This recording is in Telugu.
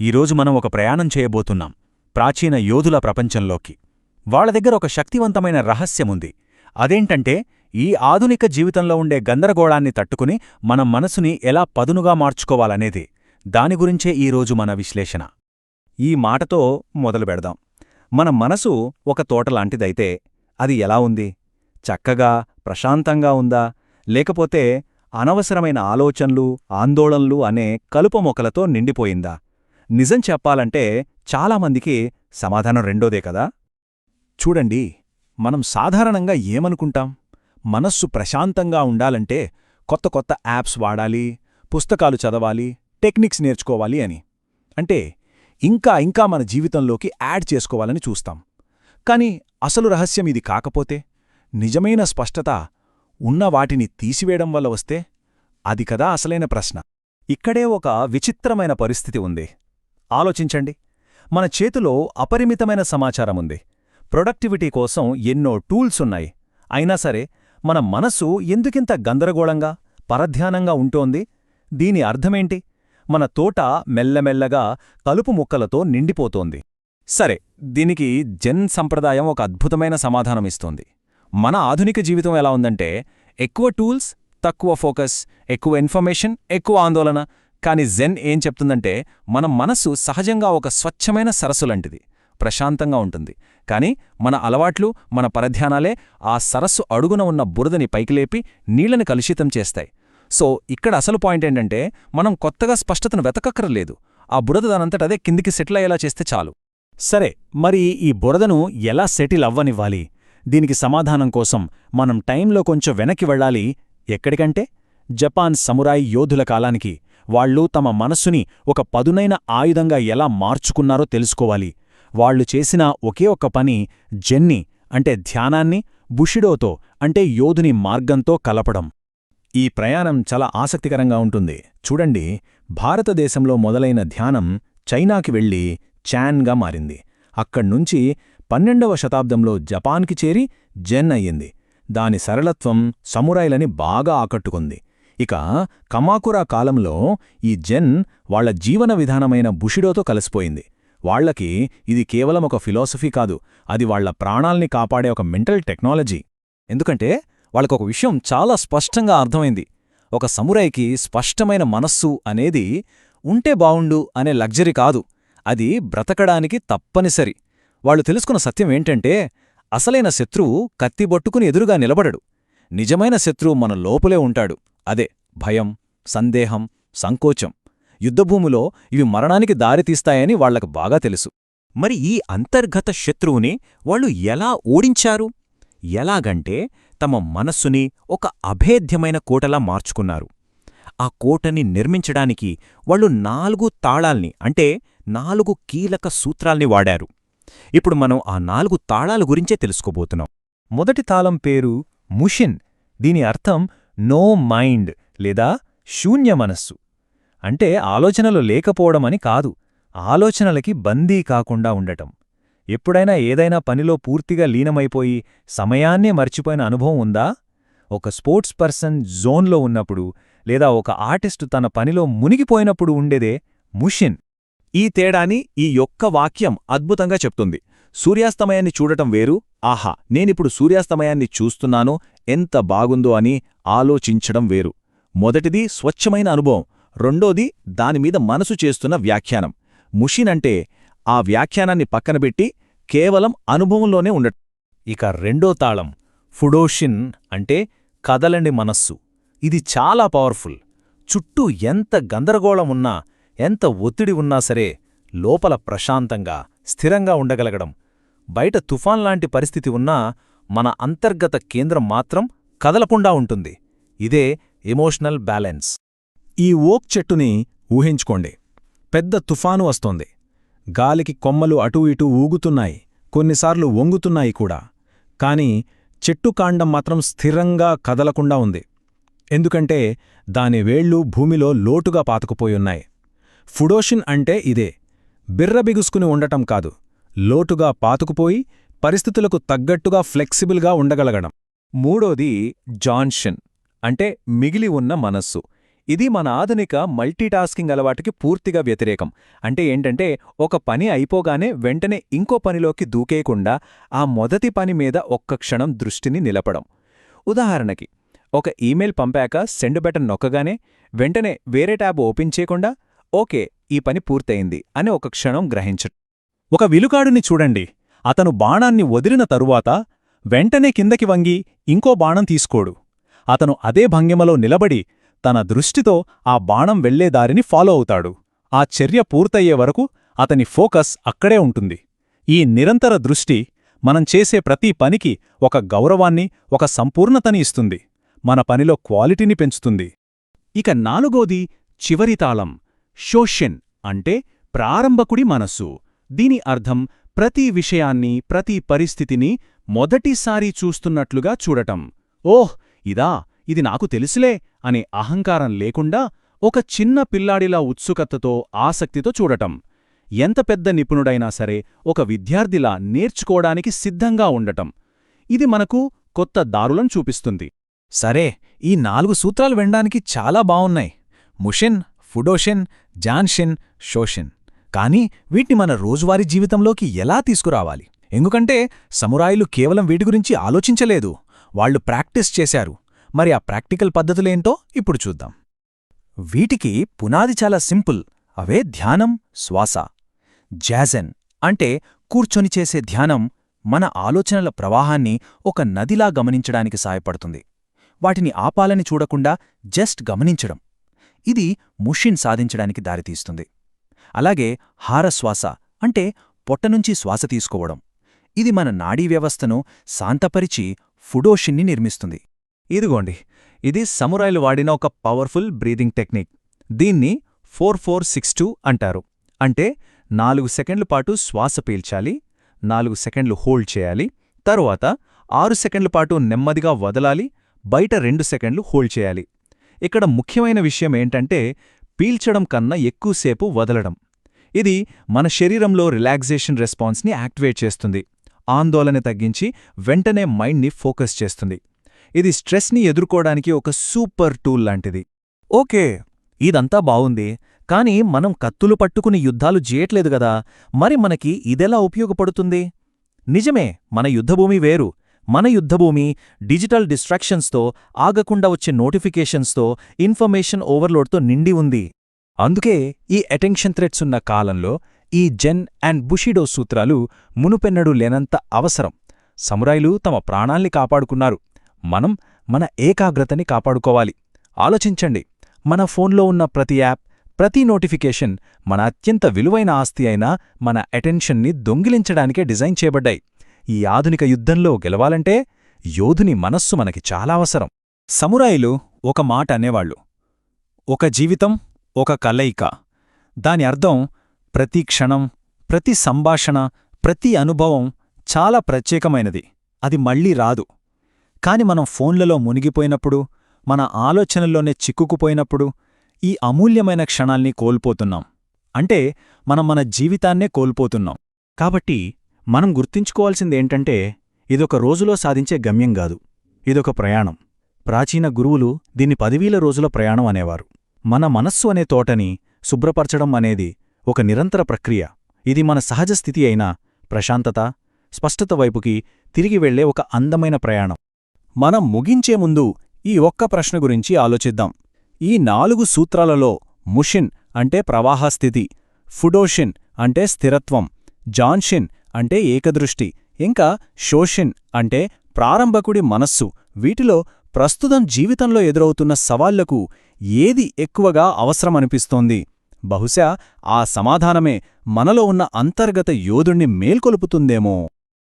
ఈరోజు మనం ఒక ప్రయాణం చేయబోతున్నాం ప్రాచీన యోధుల ప్రపంచంలోకి. వాళ్ళ దగ్గర ఒక శక్తివంతమైన రహస్యముంది. అదేంటంటే ఈ ఆధునిక జీవితంలో ఉండే గందరగోళాన్ని తట్టుకుని మన మనసుని ఎలా పదునుగా మార్చుకోవాలనేది. దాని గురించే ఈరోజు మన విశ్లేషణ. ఈ మాటతో మొదలు పెడదాం. మన మనసు ఒక తోటలాంటిదైతే అది ఎలా ఉంది? చక్కగా ప్రశాంతంగా ఉందా? లేకపోతే అనవసరమైన ఆలోచనలు ఆందోళనలు అనే కలుప మొక్కలతో నిండిపోయిందా? నిజం చెప్పాలంటే చాలామందికి సమాధానం రెండోదే కదా? చూడండి మనం సాధారణంగా ఏమనుకుంటాం? మనస్సు ప్రశాంతంగా ఉండాలంటే కొత్త కొత్త యాప్స్ వాడాలి పుస్తకాలు చదవాలి టెక్నిక్స్ నేర్చుకోవాలి అని. అంటే ఇంకా ఇంకా మన జీవితంలోకి యాడ్ చేసుకోవాలని చూస్తాం. కాని అసలు రహస్యం ఇది కాకపోతే నిజమైన స్పష్టత ఉన్న వాటిని తీసివేయడం వల్ల వస్తే అది కదా అసలైన ప్రశ్న. ఇక్కడే ఒక విచిత్రమైన పరిస్థితి ఉంది. ఆలోచించండి. మన చేతిలో అపరిమితమైన సమాచారముంది. ప్రొడక్టివిటీ కోసం ఎన్నో టూల్స్ ఉన్నాయి. అయినా సరే మన మనస్సు ఎందుకింత గందరగోళంగా పరధ్యానంగా ఉంటోంది? దీని అర్థమేంటి? మన తోట మెల్లమెల్లగా కలుపు ముక్కలతో నిండిపోతోంది. సరే దీనికి జెన్ సంప్రదాయం ఒక అద్భుతమైన సమాధానమిస్తోంది. మన ఆధునిక జీవితం ఎలా ఉందంటే ఎక్కువ టూల్స్ తక్కువ ఫోకస్ ఎక్కువ ఇన్ఫర్మేషన్ ఎక్కువ ఆందోళన కాని జెన్ ఏం చెప్తుందంటే మన మనస్సు సహజంగా ఒక స్వచ్ఛమైన సరస్సులాంటిది ప్రశాంతంగా ఉంటుంది. కాని మన అలవాట్లు మన పరధ్యానాలే ఆ సరస్సు అడుగున ఉన్న బురదని పైకిలేపి నీళ్ళను కలుషితం చేస్తాయి. సో ఇక్కడ అసలు పాయింట్ ఏంటంటే మనం కొత్తగా స్పష్టతను వెతకక్కర్లేదు. ఆ బురద దానంతటదే కిందికి సెటిల్ అయ్యేలా చేస్తే చాలు. సరే మరి ఈ బురదను ఎలా సెటిల్ అవ్వనివ్వాలి? దీనికి సమాధానం కోసం మనం టైంలో కొంచెం వెనక్కి వెళ్ళాలి. ఎక్కడికంటే? జపాన్ సమురాయి యోధుల కాలానికి. వాళ్ళు తమ మనస్సుని ఒక పదునైన ఆయుధంగా ఎలా మార్చుకున్నారో తెలుసుకోవాలి. వాళ్ళు చేసిన ఒకే ఒక్క పని జెన్ని అంటే ధ్యానాన్ని బుషిడోతో అంటే యోధుని మార్గంతో కలపడం. ఈ ప్రయాణం చాలా ఆసక్తికరంగా ఉంటుంది. చూడండి భారతదేశంలో మొదలైన ధ్యానం చైనాకి వెళ్ళి చాన్గా మారింది. అక్కడ్నుంచి పన్నెండవ శతాబ్దంలో జపాన్కి చేరి జెన్ అయ్యింది. దాని సరళత్వం సమురాయిలని బాగా ఆకట్టుకుంది. ఇక కమాకురా కాలంలో ఈ జెన్ వాళ్ళ జీవన విధానమైన బుషిడోతో కలిసిపోయింది. వాళ్ళకి ఇది కేవలం ఒక ఫిలాసఫీ కాదు అది వాళ్ళ ప్రాణాల్ని కాపాడే ఒక మెంటల్ టెక్నాలజీ. ఎందుకంటే వాళ్ళకొక విషయం చాలా స్పష్టంగా అర్థమైంది. ఒక సమురాయికి స్పష్టమైన మనస్సు అనేది ఉంటే బావుండు అనే లగ్జరీ కాదు అది బ్రతకడానికి తప్పనిసరి. వాళ్ళు తెలుసుకున్న సత్యం ఏంటంటే అసలైన శత్రువు కత్తిబొట్టుకుని ఎదురుగా నిలబడడు. నిజమైన శత్రువు మన లోపలే ఉంటాడు. అదే భయం సందేహం సంకోచం. యుద్ధభూమిలో ఇవి మరణానికి దారితీస్తాయని వాళ్ళకు బాగా తెలుసు. మరి ఈ అంతర్గత శత్రువుని వాళ్ళు ఎలా ఓడించారు? ఎలాగంటే తమ మనస్సుని ఒక అభేద్యమైన కోటలా మార్చుకున్నారు. ఆ కోటని నిర్మించడానికి వాళ్ళు నాలుగు తాళాల్ని అంటే నాలుగు కీలక సూత్రాల్ని వాడారు. ఇప్పుడు మనం ఆ నాలుగు తాళాల గురించే తెలుసుకోబోతున్నాం. మొదటి తాళం పేరు ముషిన్. దీని అర్థం నో మైండ్ లేదా శూన్య మనస్సు. అంటే ఆలోచనలు లేకపోవడమని కాదు ఆలోచనలకి బందీ కాకుండా ఉండటం. ఎప్పుడైనా ఏదైనా పనిలో పూర్తిగా లీనమైపోయి సమయాన్నే మర్చిపోయిన అనుభవం ఉందా? ఒక స్పోర్ట్స్ పర్సన్ జోన్లో ఉన్నప్పుడు లేదా ఒక ఆర్టిస్టు తన పనిలో మునిగిపోయినప్పుడు ఉండేదే ముషిన్. ఈ తేడాని ఈ యొక్క వాక్యం అద్భుతంగా చెప్తుంది. సూర్యాస్తమయాన్ని చూడటం వేరు. ఆహా నేనిప్పుడు సూర్యాస్తమయాన్ని చూస్తున్నాను ఎంత బాగుందో అని ఆలోచించడం వేరు. మొదటిది స్వచ్ఛమైన అనుభవం రెండోది దానిమీద మనసు చేస్తున్న వ్యాఖ్యానం. ముషినంటే ఆ వ్యాఖ్యానాన్ని పక్కనబెట్టి కేవలం అనుభవంలోనే ఉండటం ఇక రెండో తాళం ఫుడోషిన్ అంటే కదలండి మనస్సు. ఇది చాలా పవర్ఫుల్. చుట్టూ ఎంత గందరగోళం ఉన్నా ఎంత ఒత్తిడి ఉన్నా సరే లోపల ప్రశాంతంగా స్థిరంగా ఉండగలగడం. బయట తుఫాన్లాంటి పరిస్థితి ఉన్నా మన అంతర్గత కేంద్రం మాత్రం కదలకుండా ఉంటుంది. ఇదే ఎమోషనల్ బ్యాలెన్స్. ఈ ఓక్ చెట్టుని ఊహించుకోండి. పెద్ద తుఫాను వస్తోంది. గాలికి కొమ్మలు అటూ ఇటూ ఊగుతున్నాయి. కొన్నిసార్లు వంగుతున్నాయి కూడా. కాని చెట్టు కాండం మాత్రం స్థిరంగా కదలకుండా ఉంది. ఎందుకంటే దాని వేళ్ళు భూమిలో లోటుగా పాతుకుపోయున్నాయి. ఫుడోషిన్ అంటే ఇదే. బిర్రబిగుసుకుని ఉండటం కాదు. లోటుగా పాతుకుపోయి పరిస్థితులకు తగ్గట్టుగా ఫ్లెక్సిబుల్గా ఉండగలగడం. మూడోది జాన్షన్ అంటే మిగిలి ఉన్న మనస్సు. ఇది మన ఆధునిక మల్టీటాస్కింగ్ అలవాటుకి పూర్తిగా వ్యతిరేకం. అంటే ఏంటంటే ఒక పని అయిపోగానే వెంటనే ఇంకో పనిలోకి దూకేయకుండా ఆ మొదటి పని మీద ఒక్క క్షణం దృష్టిని నిలపడం. ఉదాహరణకి ఒక ఈమెయిల్ పంపాక సెండ్ బటన్ నొక్కగానే వెంటనే వేరే ట్యాబ్ ఓపెన్ చేయకుండా ఓకే ఈ పని పూర్తయింది అని ఒక క్షణం గ్రహించడం. ఒక విలుకాడుని చూడండి. అతను బాణాన్ని వదిలిన తరువాత వెంటనే కిందకి వంగి ఇంకో బాణం తీసుకోడు. అతను అదే భంగిమలో నిలబడి తన దృష్టితో ఆ బాణం వెళ్ళేదారిని ఫాలో అవుతాడు. ఆ చర్య పూర్తయ్యే వరకు అతని ఫోకస్ అక్కడే ఉంటుంది. ఈ నిరంతర దృష్టి మనం చేసే ప్రతి పనికి ఒక గౌరవాన్ని ఒక సంపూర్ణతని ఇస్తుంది. మన పనిలో క్వాలిటీని పెంచుతుంది. ఇక నాలుగోది చివరి తాళం షోషన్ అంటే ప్రారంభకుడి మనస్సు. దీని అర్థం ప్రతి విషయాన్ని ప్రతి పరిస్థితిని మొదటిసారి చూస్తున్నట్లుగా చూడటం. ఓహ్! ఇదా ఇది నాకు తెలుసులే అనే అహంకారం లేకుండా ఒక చిన్న పిల్లాడిలా ఉత్సుకతతో ఆసక్తితో చూడటం. ఎంత పెద్ద నిపుణుడైనా సరే ఒక విద్యార్థిలా నేర్చుకోవడానికి సిద్ధంగా ఉండటం. ఇది మనకు కొత్త దారులను చూపిస్తుంది. సరే ఈ నాలుగు సూత్రాలు వినడానికి చాలా బావున్నాయి. ముషిన్ ఫుడోషిన్ జాన్షిన్ షోషిన్. కానీ వీటిని మన రోజువారీ జీవితంలోకి ఎలా తీసుకురావాలి? ఎందుకంటే సమురాయిలు కేవలం వీటి గురించి ఆలోచించలేదు. వాళ్ళు ప్రాక్టీస్ చేశారు. మరి ఆ ప్రాక్టికల్ పద్ధతులేంటో ఇప్పుడు చూద్దాం. వీటికి పునాది చాలా సింపుల్. అవే ధ్యానం శ్వాస. జాజెన్ అంటే కూర్చొని చేసే ధ్యానం మన ఆలోచనల ప్రవాహాన్ని ఒక నదిలా గమనించడానికి సాయపడుతుంది వాటిని ఆపాలని చూడకుండా జస్ట్ గమనించడం. ఇది ముషిన్ సాధించడానికి దారితీస్తుంది. అలాగే హారశ్వాస అంటే పొట్టనుంచి శ్వాస తీసుకోవడం. ఇది మన నాడీ వ్యవస్థను శాంతపరిచి ఫుడోషిన్ని నిర్మిస్తుంది. ఇదిగోండి ఇది సమురాయిలు వాడిన ఒక పవర్ఫుల్ బ్రీదింగ్ టెక్నిక్. దీన్ని ఫోర్ ఫోర్ సిక్స్ టూ అంటారు. అంటే నాలుగు సెకండ్ల పాటు శ్వాస పీల్చాలి నాలుగు సెకండ్లు హోల్డ్ చేయాలి తరువాత ఆరు సెకండ్ల పాటు నెమ్మదిగా వదలాలి బయట రెండు సెకండ్లు హోల్డ్ చేయాలి. ఇక్కడ ముఖ్యమైన విషయం ఏంటంటే పీల్చడం కన్నా ఎక్కువసేపు వదలడం. ఇది మన శరీరంలో రిలాక్సేషన్ రెస్పాన్స్ని యాక్టివేట్ చేస్తుంది. ఆందోళన తగ్గించి వెంటనే మైండ్ని ఫోకస్ చేస్తుంది. ఇది స్ట్రెస్ని ఎదుర్కోవడానికి ఒక సూపర్ టూల్ లాంటిది. ఓకే ఇదంతా బావుంది కాని మనం కత్తులు పట్టుకుని యుద్ధాలు చేయట్లేదు గదా మరి మనకి ఇదెలా ఉపయోగపడుతుంది? నిజమే మన యుద్ధభూమి వేరు. మన యుద్ధభూమి డిజిటల్ డిస్ట్రాక్షన్స్తో ఆగకుండా వచ్చే నోటిఫికేషన్స్తో ఇన్ఫర్మేషన్ ఓవర్లోడ్తో నిండి ఉంది. అందుకే ఈ అటెన్షన్ థ్రెట్స్ ఉన్న కాలంలో ఈ జెన్ అండ్ బుషిడో సూత్రాలు మునుపెన్నడూ లేనంత అవసరం. సమురాయిలు తమ ప్రాణాల్ని కాపాడుకున్నారు. మనం మన ఏకాగ్రతని కాపాడుకోవాలి. ఆలోచించండి. మన ఫోన్లో ఉన్న ప్రతి యాప్ ప్రతి నోటిఫికేషన్ మన అత్యంత విలువైన ఆస్తి అయిన మన అటెన్షన్ని దొంగిలించడానికే డిజైన్ చేయబడ్డాయి. ఈ ఆధునిక యుద్ధంలో గెలవాలంటే యోధుని మనస్సు మనకి చాలా అవసరం. సమురాయిలు ఒక మాట అనేవాళ్ళు. ఒక జీవితం ఒక కలయిక. దాని అర్థం ప్రతి క్షణం ప్రతి సంభాషణ ప్రతి అనుభవం చాలా ప్రత్యేకమైనది. అది మళ్ళీ రాదు. కాని మనం ఫోన్లలో మునిగిపోయినప్పుడు మన ఆలోచనల్లోనే చిక్కుకుపోయినప్పుడు ఈ అమూల్యమైన క్షణాల్ని కోల్పోతున్నాం. అంటే మనం మన జీవితాన్నే కోల్పోతున్నాం. కాబట్టి మనం గుర్తుంచుకోవాల్సిందేంటంటే ఇదొక రోజులో సాధించే గమ్యం కాదు. ఇదొక ప్రయాణం. ప్రాచీన గురువులు దీన్ని పదివీల రోజుల ప్రయాణం అనేవారు. మన మనస్సు అనే తోటని శుభ్రపరచడం అనేది ఒక నిరంతర ప్రక్రియ. ఇది మన సహజ స్థితి అయిన ప్రశాంతత స్పష్టత వైపుకి తిరిగి వెళ్ళే ఒక అందమైన ప్రయాణం. మనం ముగించే ముందు ఈ ఒక్క ప్రశ్న గురించి ఆలోచిద్దాం. ఈ నాలుగు సూత్రాలలో ముషిన్ అంటే ప్రవాహస్థితి ఫుడోషిన్ అంటే స్థిరత్వం జాన్షిన్ అంటే ఏకదృష్టి ఇంకా షోషిన్ అంటే ప్రారంభకుడి మనస్సు. వీటిలో ప్రస్తుతం జీవితంలో ఎదురవుతున్న సవాళ్ళకు ఏది ఎక్కువగా అవసరమనిపిస్తోంది? బహుశా ఆ సమాధానమే మనలో ఉన్న అంతర్గత యోధుణ్ణి మేల్కొలుపుతుందేమో.